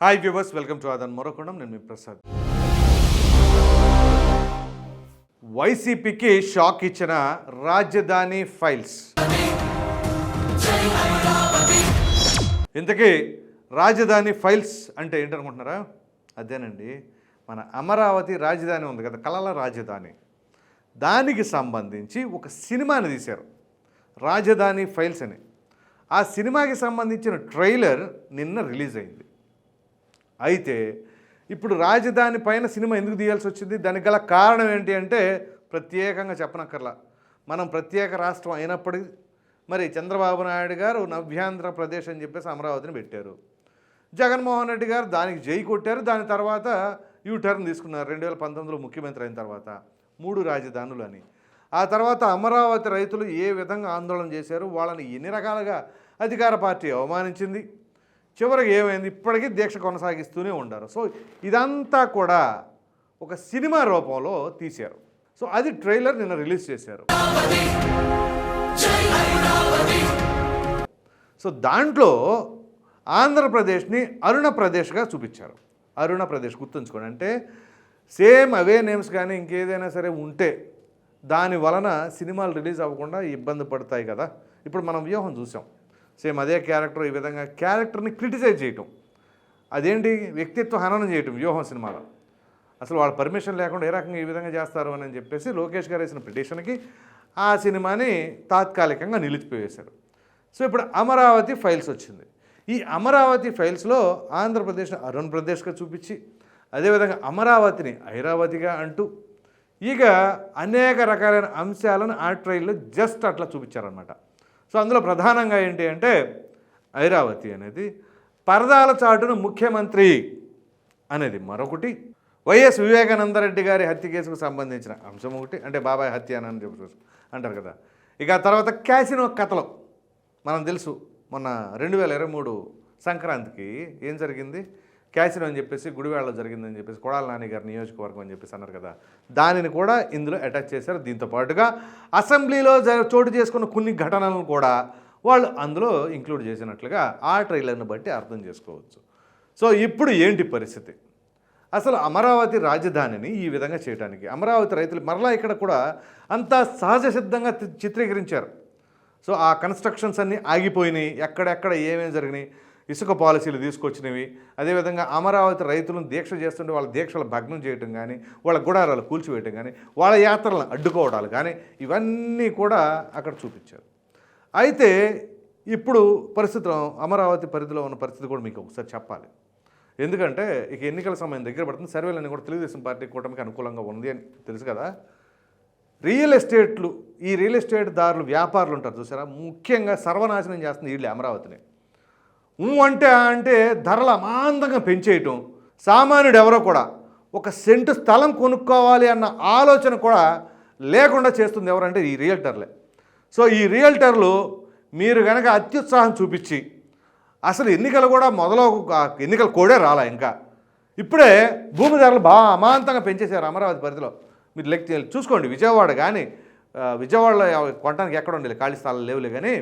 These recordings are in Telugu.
హాయ్ వ్యూవర్స్ వెల్కమ్ టు ఆదన్ మరొకొండం నేను మీ ప్రసాద్ వైసీపీకి షాక్ ఇచ్చిన రాజధాని ఫైల్స్ ఇంతకీ రాజధాని ఫైల్స్ అంటే ఏంటనుకుంటున్నారా? అదేనండి. మన అమరావతి రాజధాని ఉంది కదా కళల రాజధాని. దానికి సంబంధించి ఒక సినిమాని తీశారు. రాజధాని ఫైల్స్ అని. ఆ సినిమాకి సంబంధించిన ట్రైలర్ నిన్న రిలీజ్ అయింది. అయితే ఇప్పుడు రాజధాని పైన సినిమా ఎందుకు తీయాల్సి వచ్చింది? దానికి గల కారణం ఏంటి అంటే ప్రత్యేకంగా చెప్పనక్కర్లా. మనం ప్రత్యేక రాష్ట్రం అయినప్పటికీ మరి చంద్రబాబు నాయుడు గారు నవ్యాంధ్రప్రదేశ్ అని చెప్పేసి అమరావతిని పెట్టారు. జగన్మోహన్ రెడ్డి గారు దానికి జై కొట్టారు. దాని తర్వాత యూ టర్న్ తీసుకున్నారు. రెండు వేల పంతొమ్మిదిలో ముఖ్యమంత్రి అయిన తర్వాత మూడు రాజధానులు అని. ఆ తర్వాత అమరావతి రైతులు ఏ విధంగా ఆందోళన చేశారు? వాళ్ళని ఎన్ని రకాలుగా అధికార పార్టీ అవమానించింది? చివరికి ఏమైంది? ఇప్పటికీ దీక్ష కొనసాగిస్తూనే ఉండారు. సో ఇదంతా కూడా ఒక సినిమా రూపంలో తీశారు. సో అది ట్రైలర్ నిన్న రిలీజ్ చేశారు. సో దాంట్లో ఆంధ్రప్రదేశ్ని అరుణ ప్రదేశ్గా చూపించారు. అరుణప్రదేశ్ గుర్తుంచుకోండి. అంటే సేమ్ అవే నేమ్స్ కానీ ఇంకేదైనా సరే ఉంటే దాని వలన సినిమాలు రిలీజ్ అవ్వకుండా ఇబ్బంది పడతాయి కదా. ఇప్పుడు మనం వ్యూహం చూసాం. సేమ్ అదే క్యారెక్టర్ ఈ విధంగా క్యారెక్టర్ని క్రిటిసైజ్ చేయటం. అదేంటి? వ్యక్తిత్వ హననం చేయటం వ్యూహం సినిమాలో. అసలు వాళ్ళ పర్మిషన్ లేకుండా ఏ రకంగా ఈ విధంగా చేస్తారు అని చెప్పేసి లోకేష్ గారు వేసిన పిటిషన్కి ఆ సినిమాని తాత్కాలికంగా నిలిచిపోయేశారు. సో ఇప్పుడు అమరావతి ఫైల్స్ వచ్చింది. ఈ అమరావతి ఫైల్స్లో ఆంధ్రప్రదేశ్ అరుణ్ ప్రదేశ్గా చూపించి అదేవిధంగా అమరావతిని ఐరావతిగా అంటూ ఇక అనేక రకాలైన అంశాలను ఆ ట్రైల్లో జస్ట్ అట్లా చూపించారనమాట సో అందులో ప్రధానంగా ఏంటి అంటే ఐరావతి అనేది పరదాల చాటును ముఖ్యమంత్రి అనేది మరొకటి. వైఎస్ వివేకానందరెడ్డి గారి హత్య కేసుకు సంబంధించిన అంశం ఒకటి. అంటే బాబాయ్ హత్య అని చెప్పి అంటారు కదా. ఇక తర్వాత క్యాసినో కథలో మనం తెలుసు మొన్న రెండు వేల ఇరవై మూడు సంక్రాంతికి ఏం జరిగింది? క్యాసినో అని చెప్పేసి గుడివాడలో జరిగిందని చెప్పేసి కొడాల నాని గారి నియోజకవర్గం అని చెప్పేసి అన్నారు కదా. దానిని కూడా ఇందులో అటాచ్ చేశారు. దీంతో పాటుగా అసెంబ్లీలో జ- చోటు చేసుకున్న కొన్ని ఘటనలను కూడా వాళ్ళు అందులో ఇంక్లూడ్ చేసినట్లుగా ఆ ట్రైలర్ని బట్టి అర్థం చేసుకోవచ్చు. సో ఇప్పుడు ఏంటి పరిస్థితి? అసలు అమరావతి రాజధానిని ఈ విధంగా చేయడానికి అమరావతి రైతులు మరలా ఇక్కడ కూడా అంతా సహజ సిద్ధంగా చిత్రీకరించారు. సో ఆ కన్స్ట్రక్షన్స్ అన్నీ ఆగిపోయినాయి. ఎక్కడెక్కడ ఏమేమి జరిగినాయి? ఇసుక పాలసీలు తీసుకొచ్చినవి. అదేవిధంగా అమరావతి రైతులను దీక్ష చేస్తుంటే వాళ్ళ దీక్షలు భగ్నం చేయటం కానీ వాళ్ళ గుడారాలు కూల్చివేయటం కానీ వాళ్ళ యాత్రలను అడ్డుకోవడాలు కానీ ఇవన్నీ కూడా అక్కడ చూపించారు. అయితే ఇప్పుడు పరిస్థితులు అమరావతి పరిధిలో ఉన్న పరిస్థితి కూడా మీకు ఒకసారి చెప్పాలి. ఎందుకంటే ఇక ఎన్నికల సమయం దగ్గర పడుతుంది. సర్వేలన్నీ కూడా తెలుగుదేశం పార్టీ కూటమికి అనుకూలంగా ఉంది అని తెలుసు కదా. రియల్ ఎస్టేట్లు ఈ రియల్ ఎస్టేట్ దారులు వ్యాపారులు ఉంటారు చూసారా? ముఖ్యంగా సర్వనాశనం చేస్తుంది వీళ్ళు అమరావతిని. అంటే అంటే ధరలు అమాంతంగా పెంచేయటం. సామాన్యుడు ఎవరో కూడా ఒక సెంటు స్థలం కొనుక్కోవాలి అన్న ఆలోచన కూడా లేకుండా చేస్తుంది ఎవరంటే ఈ రియల్టర్లే. సో ఈ రియల్టర్లు మీరు కనుక అత్యుత్సాహం చూపించి అసలు ఎన్నికలు కూడా మొదలో ఎన్నికలు కూడా రాలా ఇంకా. ఇప్పుడే భూమి ధరలు బాగా అమాంతంగా పెంచేశారు అమరావతి పరిధిలో. మీరు లెక్క చేయాలి. చూసుకోండి విజయవాడ కానీ విజయవాడలో కొనడానికి ఎక్కడ ఉండేది ఖాళీ స్థలాలు లేవులే కానీ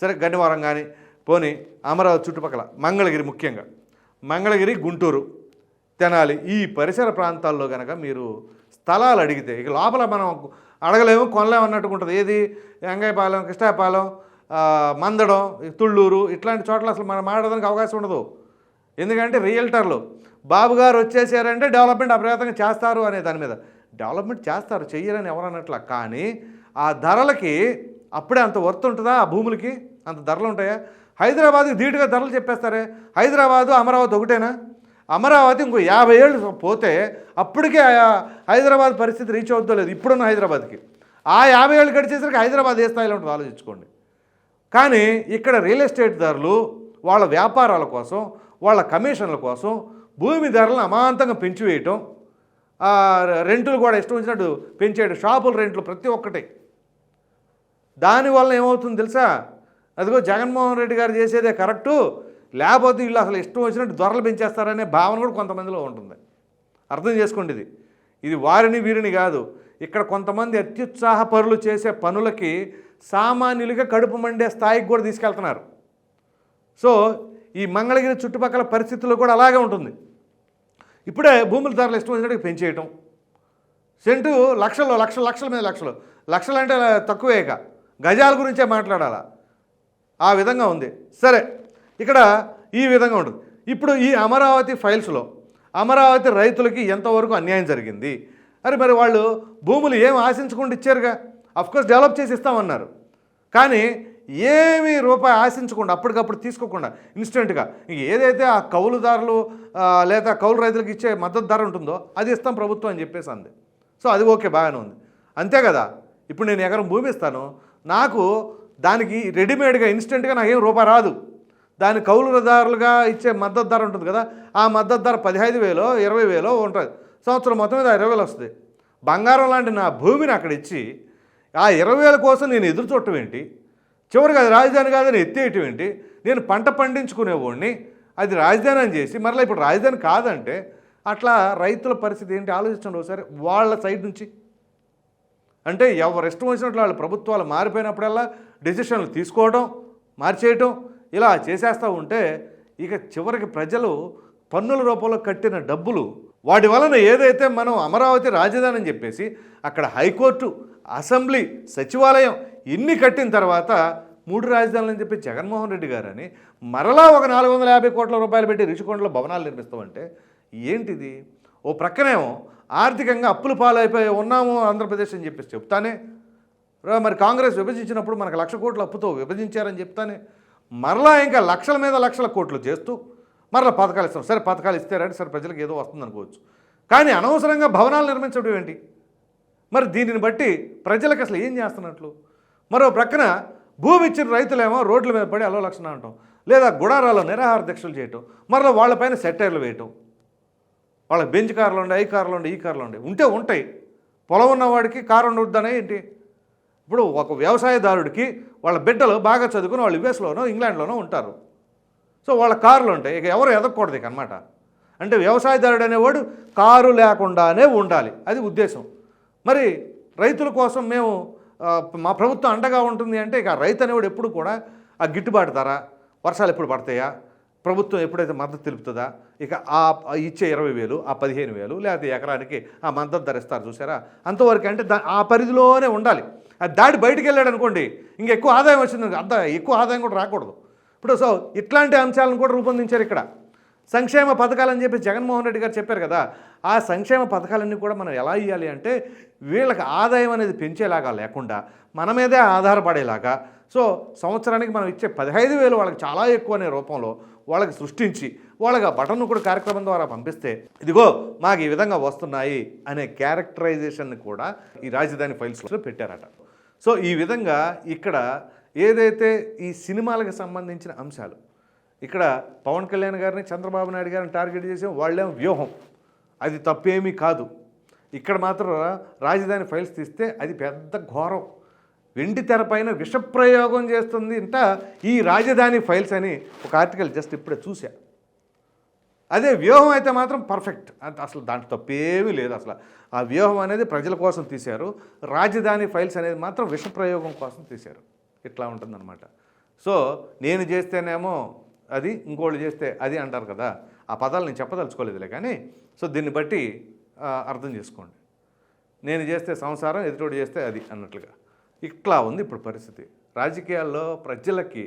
సరే గన్నివారం కానీ పోనీ అమరావతి చుట్టుపక్కల మంగళగిరి ముఖ్యంగా. మంగళగిరి గుంటూరు తెనాలి ఈ పరిసర ప్రాంతాల్లో కనుక మీరు స్థలాలు అడిగితే ఇక లోపల మనం అడగలేము కొనలేము అన్నట్టుగా ఉంటుంది. ఏది? వెంగాయపాలెం కృష్ణాపాలెం మందడం తుళ్ళూరు ఇట్లాంటి చోట్ల అసలు మనం మాట్లాడడానికి అవకాశం ఉండదు. ఎందుకంటే రియల్టర్లు బాబు గారు వచ్చేసారంటే డెవలప్మెంట్ అప్రయత్నంగా చేస్తారు అనే దాని మీద. డెవలప్మెంట్ చేస్తారు చెయ్యరని ఎవరన్నట్ల కానీ ఆ ధరలకి అప్పుడే అంత వర్త్ ఉంటుందా ఆ భూములకి? అంత ధరలు ఉంటాయా? హైదరాబాద్కి ధీటుగా ధరలు చెప్పేస్తారే? హైదరాబాదు అమరావతి ఒకటేనా? అమరావతి ఇంకో యాభై ఏళ్ళు పోతే అప్పటికే హైదరాబాద్ పరిస్థితి రీచ్ అవుద్దో లేదు ఇప్పుడున్న హైదరాబాద్కి. ఆ యాభై ఏళ్ళు గడిచేసరికి హైదరాబాద్ ఏ స్థాయిలో ఉంటుందో ఆలోచించుకోండి. కానీ ఇక్కడ రియల్ ఎస్టేట్ ధరలు వాళ్ళ వ్యాపారాల కోసం వాళ్ళ కమిషన్ల కోసం భూమి ధరలను అమాంతంగా పెంచివేయటం రెంటులు కూడా ఇష్టం వచ్చినట్టు పెంచేయడం షాపుల రెంట్లు ప్రతి ఒక్కటి దానివల్ల ఏమవుతుంది తెలుసా? అదిగో జగన్మోహన్ రెడ్డి గారు చేసేదే కరెక్టు లేకపోతే వీళ్ళు అసలు ఇష్టం వచ్చినట్టు ధరలు పెంచేస్తారనే భావన కూడా కొంతమందిలో ఉంటుంది. అర్థం చేసుకోండి ఇది. ఇది వారిని వీరిని కాదు. ఇక్కడ కొంతమంది అత్యుత్సాహ పరులు చేసే పనులకి సామాన్యులుగా కడుపు మండే స్థాయికి కూడా తీసుకెళ్తున్నారు. సో ఈ మంగళగిరి చుట్టుపక్కల పరిస్థితుల్లో కూడా అలాగే ఉంటుంది. ఇప్పుడే భూముల ధరలు ఇష్టం వచ్చినట్టు పెంచేయటం. సెంటు లక్షలు లక్షలు లక్షల మీద లక్షలు. లక్షలు అంటే తక్కువే ఇక. గజాల గురించే మాట్లాడాలా? ఆ విధంగా ఉంది. సరే ఇక్కడ ఈ విధంగా ఉంటుంది. ఇప్పుడు ఈ అమరావతి ఫైల్స్లో అమరావతి రైతులకి ఎంతవరకు అన్యాయం జరిగింది? అరే మరి వాళ్ళు భూములు ఏం ఆశించకుండా ఇచ్చారుగా? అఫ్కోర్స్ డెవలప్ చేసి ఇస్తామన్నారు. కానీ ఏమీ రూపాయి ఆశించకుండా అప్పటికప్పుడు తీసుకోకుండా ఇన్స్టెంట్గా ఇంక ఏదైతే ఆ కౌలుదారులు లేదా కౌలు రైతులకు ఇచ్చే మద్దతు ధర ఉంటుందో అది ఇస్తాం ప్రభుత్వం అని చెప్పేసి అంది. సో అది ఓకే బాగానే ఉంది. అంతే కదా? ఇప్పుడు నేను ఎకరం భూమి ఇస్తాను నాకు దానికి రెడీమేడ్గా ఇన్స్టెంట్గా నాకేం రూపాయి రాదు. దాని కౌలుదారులుగా ఇచ్చే మద్దతు ధర ఉంటుంది కదా ఆ మద్దతు ధర పదిహేను వేలో ఇరవై వేలో ఉంటుంది. సంవత్సరం మొత్తం మీద ఇరవై వేలు వస్తుంది. బంగారం లాంటి నా భూమిని అక్కడ ఇచ్చి ఆ ఇరవై వేల కోసం నేను ఎదురు చూడటం ఏంటి? చివరికి అది రాజధాని కాదని ఎత్తేయటం ఏంటి? నేను పంట పండించుకునేవాడిని అది రాజధాని అని చేసి మరలా ఇప్పుడు రాజధాని కాదంటే అట్లా రైతుల పరిస్థితి ఏంటి? ఆలోచించండి ఒకసారి వాళ్ళ సైడ్ నుంచి. అంటే ఎవరు ఇష్టం వచ్చినట్లు వాళ్ళు ప్రభుత్వాలు మారిపోయినప్పుడల్లా డెసిషన్లు తీసుకోవడం మార్చేయటం ఇలా చేసేస్తూ ఉంటే ఇక చివరికి ప్రజలు పన్నుల రూపంలో కట్టిన డబ్బులు వాటి వలన ఏదైతే మనం అమరావతి రాజధాని అని చెప్పేసి అక్కడ హైకోర్టు అసెంబ్లీ సచివాలయం ఇన్ని కట్టిన తర్వాత మూడు రాజధానులు అని చెప్పి జగన్మోహన్ రెడ్డి గారని మరలా ఒక నాలుగు వందల యాభై కోట్ల రూపాయలు పెట్టి రిషికొండలో భవనాలు నిర్మిస్తామంటే ఏంటిది? ఓ ప్రక్కనేమో ఆర్థికంగా అప్పులు పాలైపోయి ఉన్నాము ఆంధ్రప్రదేశ్ అని చెప్పేసి చెప్తానే. మరి కాంగ్రెస్ విభజించినప్పుడు మనకు లక్ష కోట్ల అప్పుతో విభజించారని చెప్తానే. మరలా ఇంకా లక్షల మీద లక్షల కోట్లు చేస్తూ మరలా పథకాలు ఇస్తాం సరే పథకాలు ఇస్తారంటే సరే ప్రజలకు ఏదో వస్తుంది అనుకోవచ్చు. కానీ అనవసరంగా భవనాలు నిర్మించడం ఏంటి? మరి దీనిని బట్టి ప్రజలకు అసలు ఏం చేస్తున్నట్లు? మరో ప్రక్కన భూమి ఇచ్చిన రైతులేమో రోడ్ల మీద పడి అలో లక్షణ అంటాం. లేదా గుడారాల్లో నిరాహార దీక్షలు చేయటం. మరలా వాళ్ళపైన సెటైర్లు వేయటం. వాళ్ళకి బెంచ్ కార్లు ఉండే ఐ కార్లు ఉండే ఈ కార్లు ఉండే ఉంటే ఉంటాయి. పొలం ఉన్నవాడికి కారు ఉండొద్దనే ఏంటి? ఇప్పుడు ఒక వ్యవసాయదారుడికి వాళ్ళ బిడ్డలు బాగా చదువుకుని వాళ్ళు యుఎస్లోనో ఇంగ్లాండ్లోనో ఉంటారు. సో వాళ్ళ కార్లు ఉంటాయి. ఇక ఎవరు ఎదగకూడదు ఇక అనమాట అంటే వ్యవసాయదారుడు అనేవాడు కారు లేకుండానే ఉండాలి. అది ఉద్దేశం. మరి రైతుల కోసం మేము మా ప్రభుత్వం అండగా ఉంటుంది అంటే ఇక రైతు అనేవాడు ఎప్పుడు కూడా ఆ గిట్టుబాటు ధర వర్షాలు ఎప్పుడు పడతాయా? ప్రభుత్వం ఎప్పుడైతే మద్దతు తెలుపుతుందా? ఇక ఆ ఇచ్చే ఇరవై వేలు ఆ పదిహేను వేలు లేకపోతే ఎకరానికి ఆ మద్దతు ధరిస్తారు చూసారా అంతవరకు అంటే దా ఆ పరిధిలోనే ఉండాలి. అది దాటి బయటికి వెళ్ళాడు అనుకోండి ఇంకా ఎక్కువ ఆదాయం వచ్చింది అంత ఎక్కువ ఆదాయం కూడా రాకూడదు. ఇప్పుడు సో ఇట్లాంటి అంశాలను కూడా రూపొందించారు ఇక్కడ. సంక్షేమ పథకాలని చెప్పి జగన్మోహన్ రెడ్డి గారు చెప్పారు కదా ఆ సంక్షేమ పథకాలన్నీ కూడా మనం ఎలా ఇవ్వాలి అంటే వీళ్ళకి ఆదాయం అనేది పెంచేలాగా లేకుండా మన మీదే ఆధారపడేలాగా. సో సంవత్సరానికి మనం ఇచ్చే పదహైదు వేలు వాళ్ళకి చాలా ఎక్కువ అనే రూపంలో వాళ్ళకి సృష్టించి వాళ్ళకి ఆ బటన్ను కూడా కార్యక్రమం ద్వారా పంపిస్తే ఇదిగో మాకు ఈ విధంగా వస్తున్నాయి అనే క్యారెక్టరైజేషన్ని కూడా ఈ రాజధాని ఫైల్స్లో పెట్టారట. సో ఈ విధంగా ఇక్కడ ఏదైతే ఈ సినిమాలకు సంబంధించిన అంశాలు ఇక్కడ పవన్ కళ్యాణ్ గారిని చంద్రబాబు నాయుడు గారిని టార్గెట్ చేసి వాళ్ళేం వ్యూహం. అది తప్పేమీ కాదు. ఇక్కడ మాత్రం రాజధాని ఫైల్స్ తీస్తే అది పెద్ద ఘోరం. వెండి తెరపైన విషప్రయోగం చేస్తుంది ఇంట ఈ రాజధాని ఫైల్స్ అని ఒక ఆర్టికల్ జస్ట్ ఇప్పుడే చూశా. అదే వ్యూహం అయితే మాత్రం పర్ఫెక్ట్. అసలు దాంట్లో తప్పేమీ లేదు అసలు. ఆ వ్యూహం అనేది ప్రజల కోసం తీశారు. రాజధాని ఫైల్స్ అనేది మాత్రం విషప్రయోగం కోసం తీశారు. ఇట్లా ఉంటుందన్నమాట. సో నేను చేస్తేనేమో అది ఇంకోళ్ళు చేస్తే అది అంటారు కదా. ఆ పదాలు నేను చెప్పదలుచుకోలేదులే కానీ సో దీన్ని బట్టి అర్థం చేసుకోండి. నేను చేస్తే సంసారం ఎదుటోడు చేస్తే అది అన్నట్లుగా. ఇట్లా ఉంది ఇప్పుడు పరిస్థితి. రాజకీయాల్లో ప్రజలకి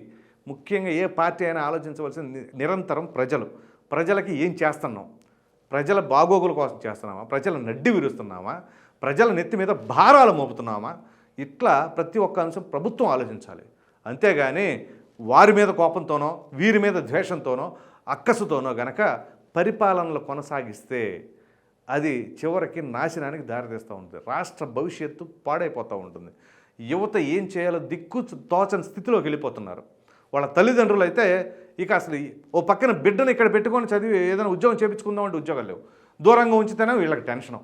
ముఖ్యంగా ఏ పార్టీ అయినా ఆలోచించవలసిన నిరంతరం ప్రజలు. ప్రజలకి ఏం చేస్తున్నాం? ప్రజల బాగోగుల కోసం చేస్తున్నామా? ప్రజల నడ్డి విరుస్తున్నామా? ప్రజల నెత్తి మీద భారాలు మోపుతున్నామా? ఇట్లా ప్రతి ఒక్క అంశం ప్రభుత్వం ఆలోచించాలి. అంతేగాని వారి మీద కోపంతోనో వీరి మీద ద్వేషంతోనో అక్కసుతోనో గనక పరిపాలనలు కొనసాగిస్తే అది చివరికి నాశనానికి దారితీస్తూ ఉంటుంది. రాష్ట్ర భవిష్యత్తు పాడైపోతూ ఉంటుంది. యువత ఏం చేయాలో దిక్కు తోచని స్థితిలోకి వెళ్ళిపోతున్నారు. వాళ్ళ తల్లిదండ్రులు అయితే ఇక అసలు ఈ- ఓ పక్కన బిడ్డను ఇక్కడ పెట్టుకొని చదివి ఏదైనా ఉద్యోగం చేపించుకుందాం అంటే ఉద్యోగాలు లేవు. దూరంగా ఉంచితేనే వీళ్ళకి టెన్షను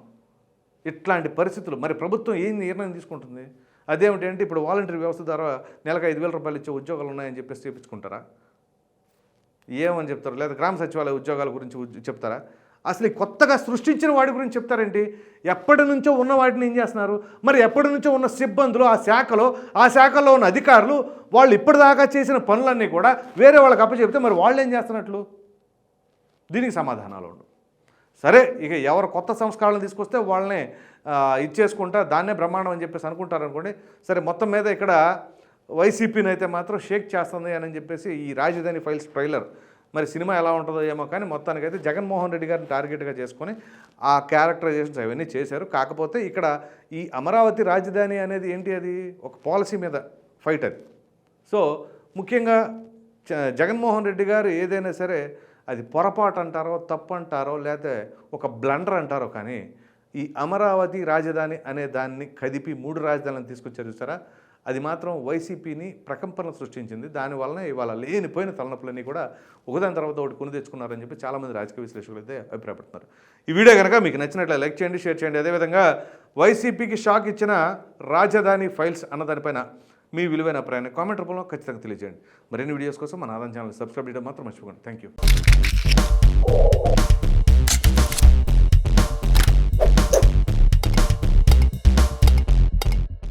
ఇట్లాంటి పరిస్థితులు మరి ప్రభుత్వం ఏం నిర్ణయం తీసుకుంటుంది? అదేమిటంటే ఇప్పుడు వాలంటరీ వ్యవస్థ ద్వారా నెలకు ఐదు వేల రూపాయలు ఇచ్చే ఉద్యోగాలు ఉన్నాయని చెప్పేసి చేపించుకుంటారా? ఏమని చెప్తారు? లేదా గ్రామ సచివాలయ ఉద్యోగాల గురించి చెప్తారా? అసలు ఈ కొత్తగా సృష్టించిన వాడి గురించి చెప్తారేంటి ఎప్పటి నుంచో ఉన్న వాటిని ఏం చేస్తున్నారు? మరి ఎప్పటి నుంచో ఉన్న సిబ్బందులు ఆ శాఖలో ఆ శాఖలో ఉన్న అధికారులు వాళ్ళు ఇప్పటిదాకా చేసిన పనులన్నీ కూడా వేరే వాళ్ళకి అప్పచెప్తే మరి వాళ్ళు ఏం చేస్తున్నట్లు? దీనికి సమాధానాలు ఉండవు సరే ఇక ఎవరు కొత్త సంస్కారాలను తీసుకొస్తే వాళ్ళని ఇచ్చేసుకుంటా దాన్నే బ్రహ్మాండం అని చెప్పేసి అనుకుంటారు అనుకోండి సరే మొత్తం మీద ఇక్కడ వైసీపీని అయితే మాత్రం షేక్ చేస్తుంది అని చెప్పేసి ఈ రాజధాని ఫైల్స్ ట్రైలర్ మరి సినిమా ఎలా ఉంటుందో ఏమో కానీ మొత్తానికైతే జగన్మోహన్ రెడ్డి గారిని టార్గెట్గా చేసుకొని ఆ క్యారెక్టరైజేషన్స్ అవన్నీ చేశారు. కాకపోతే ఇక్కడ ఈ అమరావతి రాజధాని అనేది ఏంటి అది? ఒక పాలసీ మీద ఫైట్ అది. సో ముఖ్యంగా జ- జగన్మోహన్ రెడ్డి గారు ఏదైనా సరే అది పొరపాటు అంటారో తప్పు అంటారో లేకపోతే ఒక బ్లండర్ అంటారో కానీ ఈ అమరావతి రాజధాని అనే దాన్ని కదిపి మూడు రాజధానులను తీసుకొచ్చారు చూసారా? అది మాత్రం వైసీపీని ప్రకంపన సృష్టించింది. దానివల్లనే ఇవాళ లేనిపోయిన తలనొప్పులన్నీ కూడా ఒకదాని తర్వాత ఒకటి కొని తెచ్చుకున్నారని చెప్పి చాలామంది రాజకీయ విశ్లేషకులు అయితే అభిప్రాయపడుతున్నారు. ఈ వీడియో కనుక మీకు నచ్చినట్లయితే లైక్ చేయండి షేర్ చేయండి. అదేవిధంగా వైసీపీకి షాక్ ఇచ్చిన రాజధాని ఫైల్స్ అన్న దానిపైన మీ విలువైన అభిప్రాయాన్ని కామెంట్ రూపంలో ఖచ్చితంగా తెలియజేయండి. మరిన్ని వీడియోస్ కోసం మన ఆదాయం ఛానల్ సబ్స్క్రైబ్ చేయడం మాత్రం మర్చిపోకండి. Thank you